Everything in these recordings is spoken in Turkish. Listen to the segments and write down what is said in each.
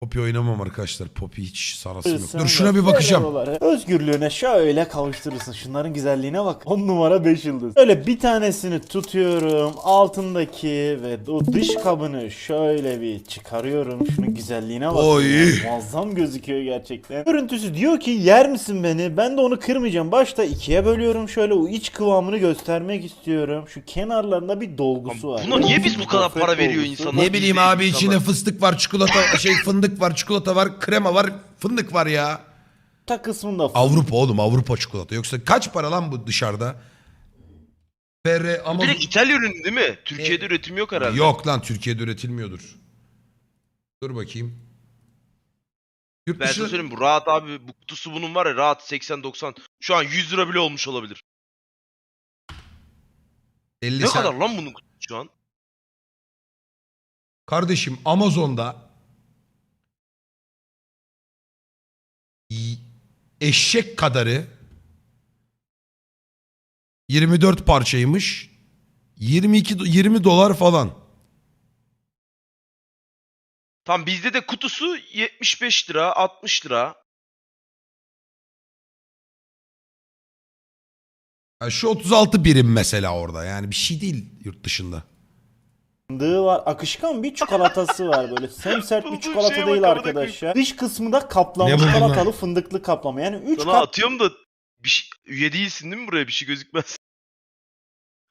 Poppy oynamam arkadaşlar. Poppy hiç sarasım yok. Dur şuna bir bakacağım. Ferrero'ları Özgürlüğüne şöyle kavuşturursun. Şunların güzelliğine bak. 10 numara 5 yıldız. Öyle bir tanesini tutuyorum. Altındaki ve o dış kabını şöyle bir çıkarıyorum. Şunun güzelliğine bak. Oy. Ya, Muazzam gözüküyor gerçekten. Görüntüsü diyor ki yer misin beni? Ben de onu kırmayacağım. Başta ikiye bölüyorum. Şöyle o iç kıvamını göstermek istiyorum. Şu kenarlarında bir dolgusu var. Buna niye biz bu kadar para veriyor dolgusu. insanlar? Ne bileyim abi içinde fıstık var, çikolata şey fındık var, çikolata var, krema var, fındık var ya. Ta kısmında Avrupa oğlum Avrupa çikolata. Yoksa kaç para lan bu dışarıda? Ferre ama direkt İtalya ürünü değil mi? Türkiye'de üretim yok herhalde. yok lan Türkiye'de üretilmiyordur. Dur bakayım. Yurt Ben size dışı söyleyeyim bu rahat abi bu kutusu bunun var ya rahat 80-90. Şu an 100 lira bile olmuş olabilir. 50 Ne sen- kadar lan bunun kutusu şu an? Kardeşim Amazon'da eşek kadarı 24 parçaymış. 22 do- 20 dolar falan. Tam bizde de kutusu 75 lira 60 lira. Yani şu 36 birim mesela orada. Yani bir şey değil yurt dışında. Fındığı var. Akışkan bir çikolatası var böyle. Semsert bir Bulduğum çikolata şeye değil bak, amına arkadaşlar. Dış kısmı da kaplama Ne çikolatalı fındıklı kaplama. Yani 3 Sana kat atıyorum da bir şey, üye değilsin değil mi buraya bir şey gözükmez.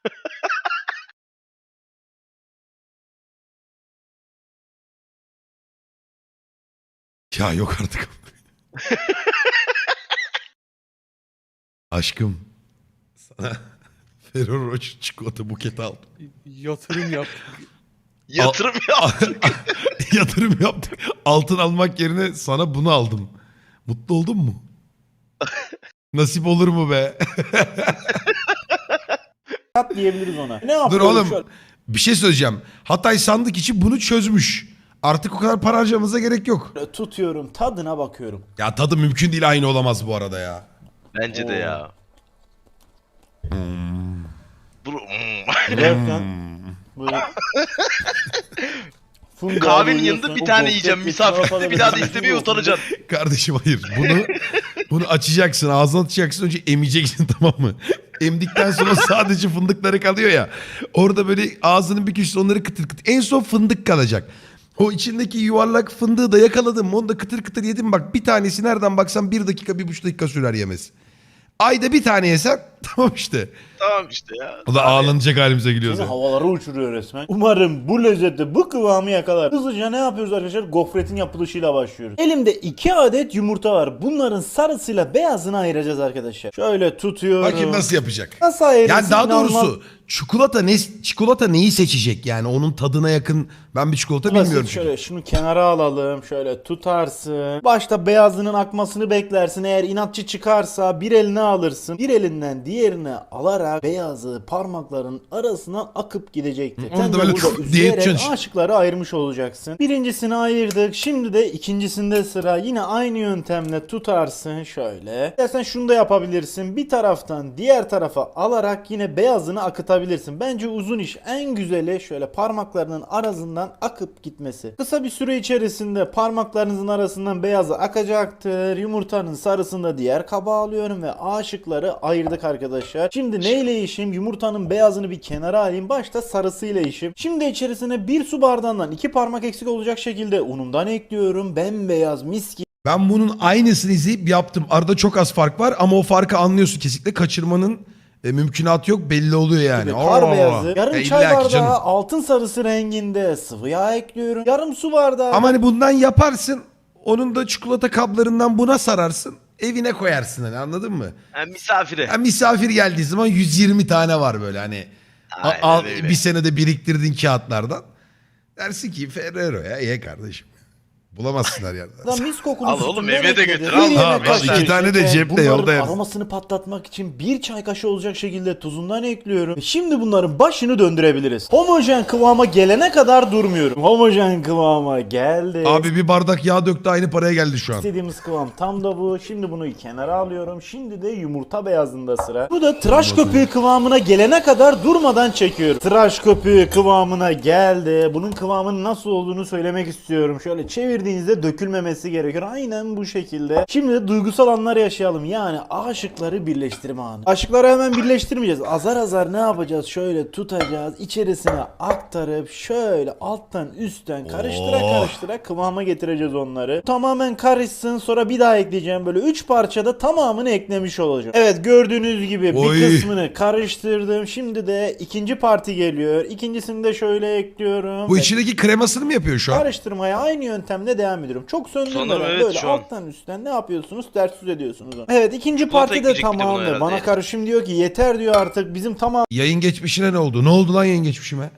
Ya yok artık. Aşkım. Sana Ferrero Rocher çikolata buketi aldım. Yatırım yaptık. Yatırım ya. Yatırım yaptık. Altın almak yerine sana bunu aldım. Mutlu oldun mu? Nasip olur mu be? kat diyebiliriz ona. Ne Dur yapıyorum oğlum. şöyle? Bir şey söyleyeceğim. Hatay sandık için bunu çözmüş. Artık o kadar para harcamamıza gerek yok. tutuyorum tadına bakıyorum. Ya tadı mümkün değil aynı olamaz bu arada ya. Bence de Oo. ya. Bu Hmm. Derken böyle Fındığı Kahvenin yanında bir tane yiyeceğim çikolatalı bir daha da istemeye utanacaksın. Kardeşim hayır. Bunu bunu açacaksın, ağzına atacaksın. Önce emeceksin tamam mı? Emdikten sonra sadece fındıkları kalıyor ya. Orada böyle ağzının bir köşesi onları kıtır kıtır. En son fındık kalacak. O içindeki yuvarlak fındığı da yakaladım. Onu da kıtır kıtır yedim. Bak bir tanesi nereden baksan bir dakika, bir buçuk dakika sürer yemesi. Ayda bir tane yesen tamam işte. Tamam işte ya. O da ağlanacak halimize gülüyoruz. Seni ya. havalara uçuruyor resmen. Umarım bu lezzeti bu kıvamı yakalar. Hızlıca ne yapıyoruz arkadaşlar? Gofretin yapılışıyla başlıyoruz. Elimde iki adet yumurta var. Bunların sarısıyla beyazını ayıracağız arkadaşlar. Şöyle tutuyorum. Bakayım nasıl yapacak. Nasıl ayırırsın? Yani daha İnanılmaz doğrusu çikolata ne çikolata neyi seçecek yani onun tadına yakın ben bir çikolata Basit bilmiyorum çünkü. şöyle şunu kenara alalım. Şöyle tutarsın. Başta beyazının akmasını beklersin. Eğer inatçı çıkarsa bir eline alırsın. Bir elinden diğerine alarak beyazı parmakların arasına akıp gidecektir. Onu Sen da de böyle burada diye aşıkları ayırmış olacaksın. Birincisini ayırdık. Şimdi de ikincisinde sıra. Yine aynı yöntemle tutarsın şöyle. İstersen şunu da yapabilirsin. Bir taraftan diğer tarafa alarak yine beyazını akıtabilirsin. Bence uzun iş. En güzeli şöyle parmaklarının arasından akıp gitmesi. Kısa bir süre içerisinde parmaklarınızın arasından beyazı akacaktır. Yumurtanın sarısını da diğer kaba alıyorum ve aşıkları ayırdık arkadaşlar. Şimdi neyle işim? Yumurtanın beyazını bir kenara alayım. Başta sarısıyla işim. Şimdi içerisine bir su bardağından iki parmak eksik olacak şekilde unumdan ekliyorum. Bembeyaz mis gibi. Ben bunun aynısını izleyip yaptım. Arada çok az fark var ama o farkı anlıyorsun kesinlikle kaçırmanın e, mümkünatı yok belli oluyor yani. Kar Allah Allah. beyazı. Yarım E, çay bardağı canım. altın sarısı renginde sıvı yağ ekliyorum. Yarım su bardağı. Ama hani bundan yaparsın onun da çikolata kaplarından buna sararsın evine koyarsın hani anladın mı? Yani misafire. Ya misafir geldiği zaman 120 tane var böyle hani Aynen al, öyle. bir senede biriktirdiğin kağıtlardan. Dersin ki Ferrero ya ye kardeşim. Bulamazsın her yerde. Da mis kokulu Al oğlum, sütünden eve de ekledim. götür, Bir al. yemek Ha, kaşığı iki tane de şeker. cepte, Bunların yolda yersin. aromasını patlatmak için bir çay kaşığı olacak şekilde tuzundan ekliyorum. Ve Şimdi bunların başını döndürebiliriz. Homojen kıvama gelene kadar durmuyorum. Homojen kıvama geldi. Abi bir bardak yağ döktü aynı paraya geldi şu an. İstediğimiz kıvam tam da bu. Şimdi bunu kenara alıyorum. Şimdi de yumurta beyazında sıra. Bu da tıraş köpüğü kıvamına gelene kadar durmadan çekiyorum. Tıraş köpüğü kıvamına geldi. Bunun kıvamının nasıl olduğunu söylemek istiyorum. Şöyle çevirdiğim istediğinizde dökülmemesi gerekiyor. Aynen bu şekilde. Şimdi de duygusal anlar yaşayalım. Yani aşıkları birleştirme anı. Aşıkları hemen birleştirmeyeceğiz. Azar azar ne yapacağız? Şöyle tutacağız. içerisine aktarıp şöyle alttan üstten karıştıra Oh. karıştıra kıvama getireceğiz onları. Tamamen karışsın sonra bir daha ekleyeceğim. Böyle 3 parçada tamamını eklemiş olacağım. Evet gördüğünüz gibi Oy. bir kısmını karıştırdım. Şimdi de ikinci parti geliyor. İkincisini de şöyle ekliyorum. Bu içindeki kremasını mı yapıyor şu an? Karıştırmaya aynı yöntemle devam ediyorum. Çok söndürmeden Sanırım evet, böyle şu an. alttan üstten ne yapıyorsunuz? Ters yüz ediyorsunuz. Evet ikinci parti de ekleyecekti tamamdır. herhalde Bana karışım diyor ki yeter diyor artık bizim Yayın geçmişine ne oldu? Ne oldu lan yayın geçmişime?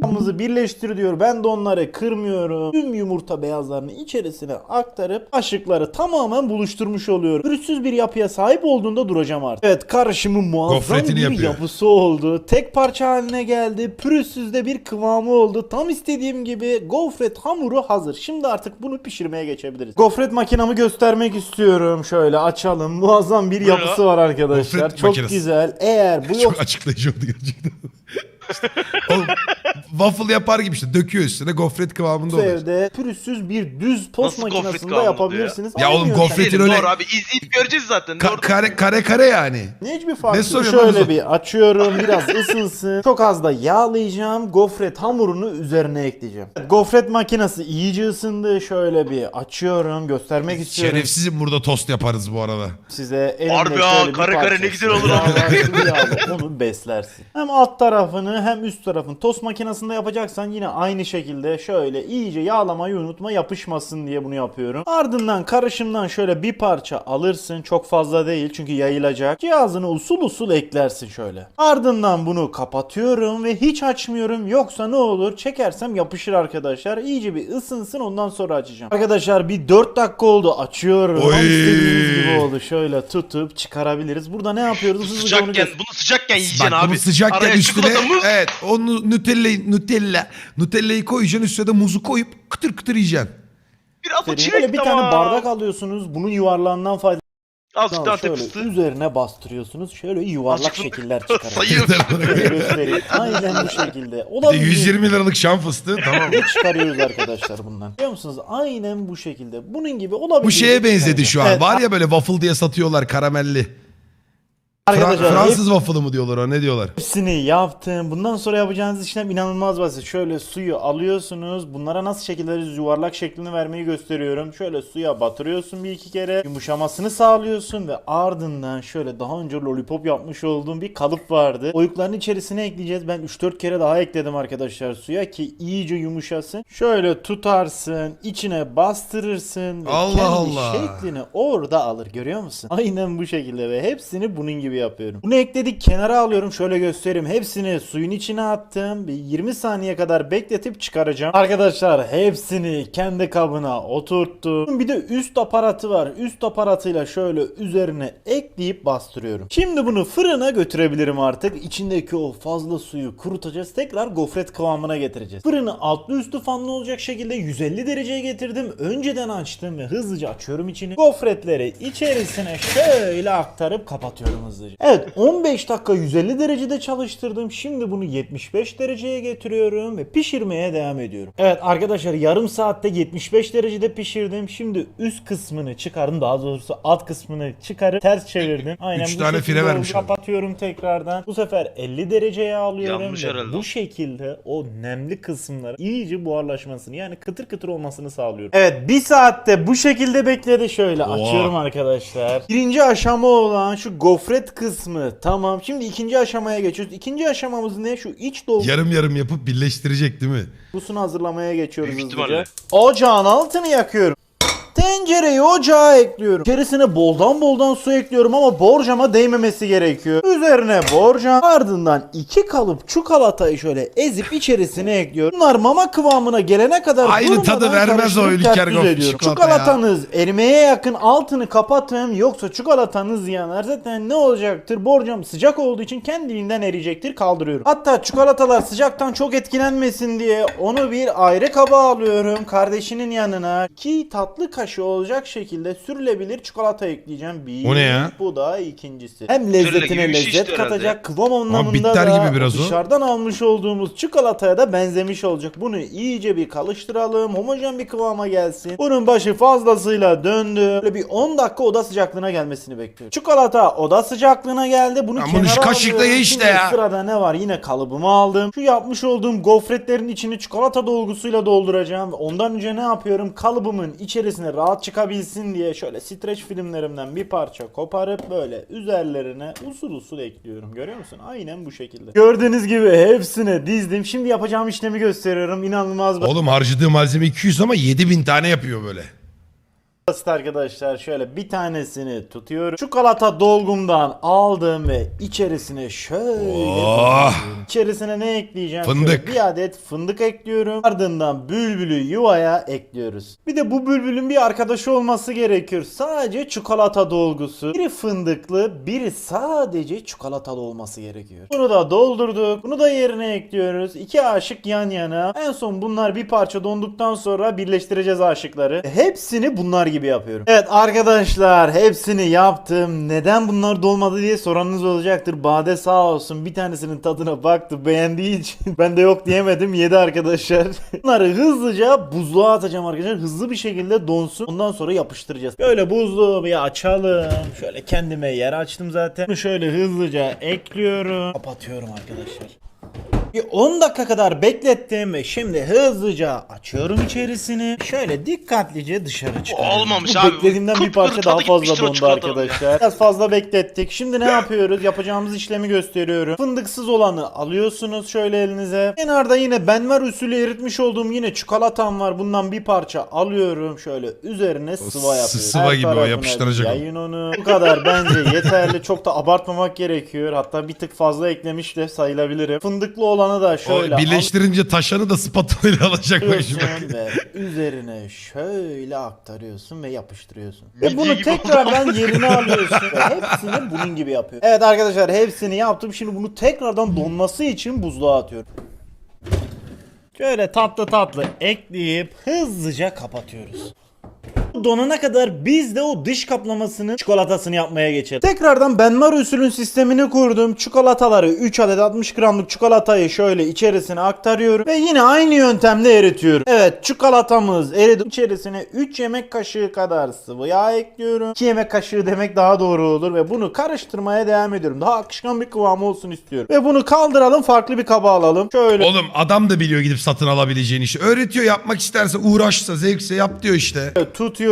Tamamımızı birleştir diyor. Ben de onları kırmıyorum. Tüm yumurta beyazlarını içerisine aktarıp aşıkları tamamen buluşturmuş oluyorum. Pürüzsüz bir yapıya sahip olduğunda duracağım artık. Evet karışımın muazzam Gofretini bir yapıyor. yapısı oldu. Tek parça haline geldi. Pürüzsüz de bir kıvamı oldu. Tam istediğim gibi gofret hamuru hazır. Şimdi artık bunu pişirmeye geçebiliriz. Gofret makinamı göstermek istiyorum. Şöyle açalım. Muazzam bir yapısı ya? var arkadaşlar. Gofret Çok makinesi. güzel. Eğer bu yok Çok açıklayıcı oldu gerçekten. Oğlum, waffle yapar gibi işte döküyor üstüne gofret kıvamında Bu oluyor. evde pürüzsüz bir düz post Nasıl gofret makinesinde yapabilirsiniz. ya? Ya Aynı oğlum yöntem. gofretin Diyelim, öyle- Doğru abi izleyip göreceğiz zaten. Ka- Doğru. kare, kare kare yani. Hiçbir fark Ne yok. soruyorsun Şöyle bir açıyorum biraz ısınsın. Çok az da yağlayacağım. Gofret hamurunu üzerine ekleyeceğim. Gofret makinesi iyice ısındı. Şöyle bir açıyorum. Göstermek istiyorum Şerefsizim burada tost yaparız bu arada. size. Elimde Harbi ha, şöyle bir kare kare ne parçası. güzel olur yağla, Onu beslersin. Hem alt tarafını hem üst tarafını tost makinesinde yapacaksan yine aynı şekilde şöyle iyice yağlamayı unutma yapışmasın diye bunu yapıyorum. Ardından karışımdan şöyle bir parça alırsın. Çok fazla değil çünkü yayılacak. Cihazını usul usul eklersin şöyle. Ardından bunu kapatıyorum ve hiç açmıyorum. Yoksa ne olur? Çekersem yapışır arkadaşlar. İyice bir ısınsın ondan sonra açacağım. Arkadaşlar bir 4 dakika oldu. Açıyorum. Tam Oy. istediğiniz gibi oldu. Şöyle tutup çıkarabiliriz. Burada ne yapıyoruz? Hızlıca onu Sıcakken, göster- bunu sıcakken yiyeceksin Bak abi. bunu sıcakken Araya üstüne evet onu Nutella'yı Nutella Nutella'yı koyacaksın üstüne de muzu koyup kıtır kıtır yiyeceksin. Bir atı Böyle çilek bir tamam. tane bardak alıyorsunuz. Bunun yuvarlağından faydalanın. Azıcık daha Şöyle tepsi. üzerine bastırıyorsunuz. Şöyle yuvarlak Azıcık şekiller. Şöyle göstereyim. Aynen bu şekilde. Bir de Olabilir. 120 liralık şam fıstığı tamam. Ne çıkarıyoruz arkadaşlar bundan? Biliyor musunuz? Aynen bu şekilde. Bunun gibi olabilir. Bu şeye benzedi şu an. Evet, Var ya böyle waffle diye satıyorlar karamelli. Fra- Arkadaşlar Fransız waffle'ı mı diyorlar o ne diyorlar? Hepsini yaptım. Bundan sonra yapacağınız işlem inanılmaz basit. Şöyle suyu alıyorsunuz. Bunlara nasıl şekilleriz yuvarlak şeklini vermeyi gösteriyorum. Şöyle suya batırıyorsun bir iki kere. Yumuşamasını sağlıyorsun ve ardından şöyle daha önce lollipop yapmış olduğum bir kalıp vardı. Oyukların içerisine ekleyeceğiz. Ben 3-4 kere daha ekledim arkadaşlar suya ki iyice yumuşasın. Şöyle tutarsın, içine bastırırsın ve Allah kendi Allah. şeklini orada alır. Görüyor musun? Aynen bu şekilde ve hepsini bunun gibi yapıyorum. Bunu ekledik kenara alıyorum. Şöyle göstereyim. Hepsini suyun içine attım. Bir 20 saniye kadar bekletip çıkaracağım. Arkadaşlar hepsini kendi kabına oturttum. Bir de üst aparatı var. Üst aparatıyla şöyle üzerine ekleyip bastırıyorum. Şimdi bunu fırına götürebilirim artık. İçindeki o fazla suyu kurutacağız. Tekrar gofret kıvamına getireceğiz. Fırını altlı üstü fanlı olacak şekilde 150 dereceye getirdim. Önceden açtım ve hızlıca açıyorum içini. Gofretleri içerisine şöyle aktarıp kapatıyorum hızlıca. Evet 15 dakika 150 derecede çalıştırdım. Şimdi bunu 75 dereceye getiriyorum ve pişirmeye devam ediyorum. Evet arkadaşlar yarım saatte 75 derecede pişirdim. Şimdi üst kısmını çıkardım. Daha doğrusu alt kısmını çıkarıp ters çevirdim. Aynen Üç bu tane şekilde file oldu. vermiş adam. Kapatıyorum tekrardan. Bu sefer 50 dereceye alıyorum. Yanmış ve herhalde. Bu şekilde o nemli kısımları iyice buharlaşmasını yani kıtır kıtır olmasını sağlıyorum. Evet bir saatte bu şekilde bekledi. Şöyle Oha. açıyorum arkadaşlar. Birinci aşama olan şu gofret kısmı tamam. Şimdi ikinci aşamaya geçiyoruz. İkinci aşamamız ne? Şu iç Yarım yarım yapıp birleştirecek değil mi? dolgusunu hazırlamaya geçiyoruz Büyük hızlıca. ihtimalle. Ocağın altını yakıyorum. Tencereyi ocağa ekliyorum. İçerisine boldan boldan su ekliyorum ama borcama değmemesi gerekiyor. Üzerine borcam ardından iki kalıp çikolatayı şöyle ezip içerisine ekliyorum. Bunlar mama kıvamına gelene kadar Aynı tadı vermez o Ülker ters yüz Gofret ediyorum. çikolata ya. Çikolatanız erimeye yakın altını kapatın yoksa çikolatanız yanar. Zaten ne olacaktır? Borcam sıcak olduğu için kendiliğinden eriyecektir. Kaldırıyorum. Hatta çikolatalar sıcaktan çok etkilenmesin diye onu bir ayrı kaba alıyorum. Kardeşinin yanına iki tatlı kaşığı kaşığı olacak şekilde sürülebilir çikolata ekleyeceğim. Bir, O ne ya? Bu da ikincisi. Hem lezzetine bir şey lezzet işte katacak kıvam anlamında bitter da gibi biraz o. dışarıdan almış olduğumuz çikolataya da benzemiş olacak. Bunu iyice bir kalıştıralım. Homojen bir kıvama gelsin. Bunun başı fazlasıyla döndü. Böyle bir 10 dakika oda sıcaklığına gelmesini bekliyorum. Çikolata oda sıcaklığına geldi. Bunu Lan kenara şu kaşıkla alıyorum. ye işte Şimdi ya. Sırada ne var? Yine kalıbımı aldım. Şu yapmış olduğum gofretlerin içini çikolata dolgusuyla dolduracağım. Ondan önce ne yapıyorum? Kalıbımın içerisine rahat çıkabilsin diye şöyle streç filmlerimden bir parça koparıp böyle üzerlerine usul usul ekliyorum. Görüyor musun? Aynen bu şekilde. Gördüğünüz gibi hepsine dizdim. Şimdi yapacağım işlemi gösteriyorum. İnanılmaz Oğlum harcadığı malzeme 200 ama 7000 tane yapıyor böyle. Basit arkadaşlar. Şöyle bir tanesini tutuyorum. Çikolata dolgumdan aldım ve içerisine şöyle Oh. koyuyorum. İçerisine ne ekleyeceğim? Fındık. Şöyle bir adet fındık ekliyorum. Ardından bülbülü yuvaya ekliyoruz. Bir de bu bülbülün bir arkadaşı olması gerekiyor. Sadece çikolata dolgusu. Biri fındıklı, biri sadece çikolatalı olması gerekiyor. Bunu da doldurduk. Bunu da yerine ekliyoruz. İki aşık yan yana. En son bunlar bir parça donduktan sonra birleştireceğiz aşıkları. Hepsini bunlar gibi yapıyorum. Evet arkadaşlar hepsini yaptım. Neden bunlar dolmadı diye soranınız olacaktır. Bade sağ olsun bir tanesinin tadına baktı beğendiği için ben de yok diyemedim yedi arkadaşlar. Bunları hızlıca buzluğa atacağım arkadaşlar. Hızlı bir şekilde donsun. Ondan sonra yapıştıracağız. Böyle buzluğu bir açalım. Şöyle kendime yer açtım zaten. Şöyle hızlıca ekliyorum. Kapatıyorum arkadaşlar. Bir 10 dakika kadar beklettim ve şimdi hızlıca açıyorum içerisini. Şöyle dikkatlice dışarı çıkarıyorum. olmamış Bu abi. Beklediğimden bir parça daha fazla dondu arkadaşlar. Biraz fazla beklettik. Şimdi ne yapıyoruz? Yapacağımız işlemi gösteriyorum. Fındıksız olanı alıyorsunuz şöyle elinize. Kenarda yine benmer usulü eritmiş olduğum yine çikolatam var. Bundan bir parça alıyorum. Şöyle üzerine sıva yapıyorum. sıva Her gibi o, tarafına yapıştıracak. Yayın onu. Bu kadar bence yeterli. Çok da abartmamak gerekiyor. Hatta bir tık fazla eklemiş de sayılabilirim. Fındıklı olanı da şöyle O birleştirince taşanı da spatula ile alacak bak üzerine şöyle aktarıyorsun ve yapıştırıyorsun. Ve bunu tekrardan yerine alıyorsun ve hepsini bunun gibi yapıyor. Evet arkadaşlar hepsini yaptım. Şimdi bunu tekrardan donması için buzluğa atıyorum. Şöyle tatlı tatlı ekleyip hızlıca kapatıyoruz. Donana kadar biz de o dış kaplamasını çikolatasını yapmaya geçelim. Tekrardan benmar usulün sistemini kurdum. Çikolataları 3 adet 60 gramlık çikolatayı şöyle içerisine aktarıyorum. Ve yine aynı yöntemle eritiyorum. Evet çikolatamız eridi. İçerisine 3 yemek kaşığı kadar sıvı yağ ekliyorum. 2 yemek kaşığı demek daha doğru olur. Ve bunu karıştırmaya devam ediyorum. Daha akışkan bir kıvamı olsun istiyorum. Ve bunu kaldıralım farklı bir kaba alalım. Şöyle Oğlum adam da biliyor gidip satın alabileceğini işi. Öğretiyor yapmak isterse uğraşsa zevkse yap diyor işte.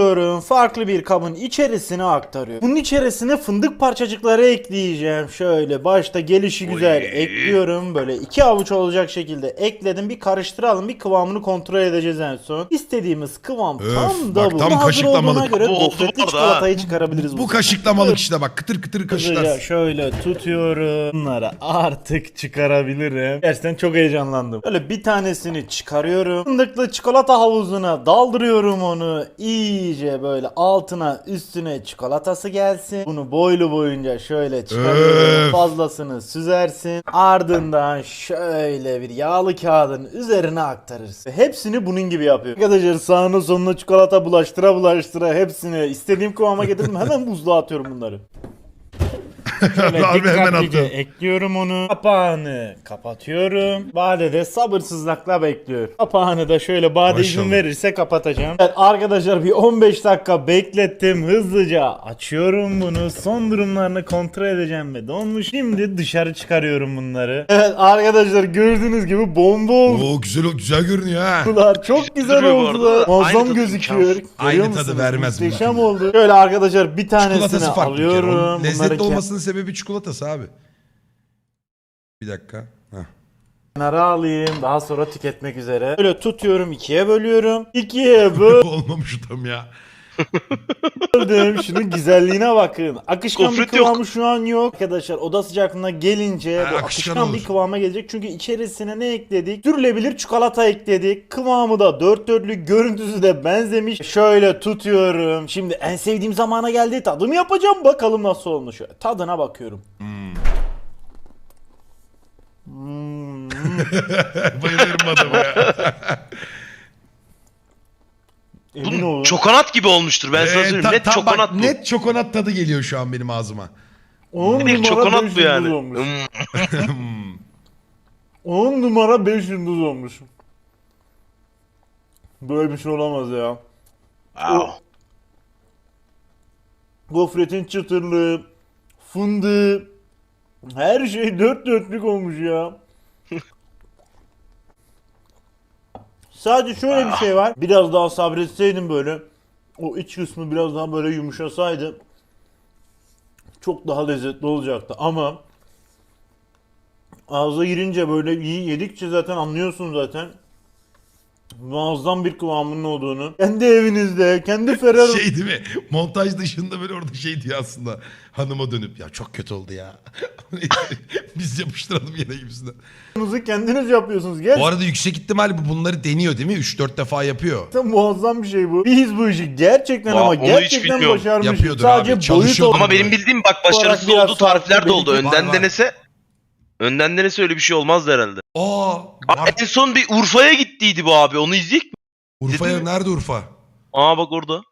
Tutuyorum. Farklı bir kabın içerisine aktarıyorum. Bunun içerisine fındık parçacıkları ekleyeceğim. Şöyle başta gelişi güzel ekliyorum. Böyle iki avuç olacak şekilde ekledim. Bir karıştıralım. Bir kıvamını kontrol edeceğiz en son. İstediğimiz kıvam Öf, tam da bak bu. tam Bu hazır kaşıklamalık. olduğuna göre Bu oldu gofretli bu arada çikolatayı çıkarabiliriz. Bu kaşıklamalık işte bak kıtır kıtır Hızlıca kaşıklarsın. şöyle tutuyorum. Bunları artık çıkarabilirim. Gerçekten çok heyecanlandım. Böyle bir tanesini çıkarıyorum. Fındıklı çikolata havuzuna daldırıyorum onu. İyice böyle altına üstüne çikolatası gelsin. Bunu boylu boyunca şöyle. Öf. Fazlasını süzersin. Ardından şöyle bir yağlı kağıdın üzerine aktarırsın. Hepsini bunun gibi yapıyorum. Arkadaşlar sağına sonuna çikolata bulaştıra bulaştıra hepsini istediğim kıvama getirdim. Hemen buzluğa atıyorum bunları. Şöyle Abi hemen dikkatlice attı. ekliyorum onu. Kapağını kapatıyorum. Bade de sabırsızlıkla bekliyor. Kapağını da şöyle Bade izin Maşallah. verirse kapatacağım. Evet arkadaşlar bir 15 dakika beklettim. Hızlıca açıyorum bunu. Son durumlarını kontrol edeceğim ve donmuş. Şimdi dışarı çıkarıyorum bunları. Evet arkadaşlar gördüğünüz gibi bomba oldu. Oo güzel güzel görünüyor ha. oldular. Çok güzel Duruyor bu oldular. Muazzam tadı gözüküyor. imkansız. Görüyor Aynı tadı musunuz? vermez bunlar. Muhteşem oldu. Şöyle arkadaşlar bir tanesini Çikolatası farklı bir kere. alıyorum. Lezzetli olmasının sebebi çikolatası abi. Bir dakika. Heh. kenara alayım. Daha sonra tüketmek üzere. Böyle tutuyorum ikiye bölüyorum. İkiye böldüm. Olmamış tam ya. Şunun güzelliğine bakın. Akışkan bir Gofret kıvamı yok. şu an yok. Arkadaşlar oda sıcaklığına gelince Ha, bu akışkan akışkan bir kıvama gelecek. Çünkü içerisine ne ekledik? Sürülebilir çikolata ekledik. Kıvamı da dört dörtlük. Görüntüsü de benzemiş. Şöyle tutuyorum. Şimdi en sevdiğim zamana geldi. Tadımı yapacağım. Bakalım nasıl olmuş. Şöyle Tadına bakıyorum. Hmm. Bayılırım adama ya. Emin Bu olun. çokonat gibi olmuştur ben sana Ee, söyleyeyim. ta- Net tam bak, çokonat bu. Net çokonat tadı geliyor şu an benim ağzıma. 10 Direkt numara çokonat 5 bu yani. yıldız olmuş. Hmm. 10 numara 5 yıldız olmuş. Böyle bir şey olamaz ya. Wow. Gofretin çıtırlığı, fındığı, her şey dört dörtlük olmuş ya. Sadece şöyle bir şey var. Biraz daha sabretseydim böyle. O iç kısmı biraz daha böyle yumuşasaydı. Çok daha lezzetli olacaktı ama ağza girince böyle iyi yedikçe zaten anlıyorsun zaten. Muazzam bir kıvamının olduğunu. Kendi evinizde, kendi Ferrari Şey değil mi? Montaj dışında böyle orada şey diyor aslında. Hanıma dönüp ya çok kötü oldu ya. Biz yapıştıralım yine gibisinden. Yapınızı kendiniz yapıyorsunuz. Bu Gerçekten arada yüksek ihtimal bu bunları deniyor değil mi? 3-4 defa yapıyor. muazzam bir şey bu. Biz bu işi gerçekten Vay, ama onu hiç gerçekten bilmiyorum. başarmışız. Yapıyordur Sadece abi, boyut çalışıyordur. olarak. Ama benim bildiğim bak başarısız biraz olduğu tarifler de farklı, oldu. belki- Önden Var, var. denese Önden denese öyle bir şey olmazdı herhalde. Aa, Aa, var. en son bir Urfa'ya gittiydi bu abi. Onu izleyecek mi? Urfa'ya Dedim nerede Urfa? Aa bak orada.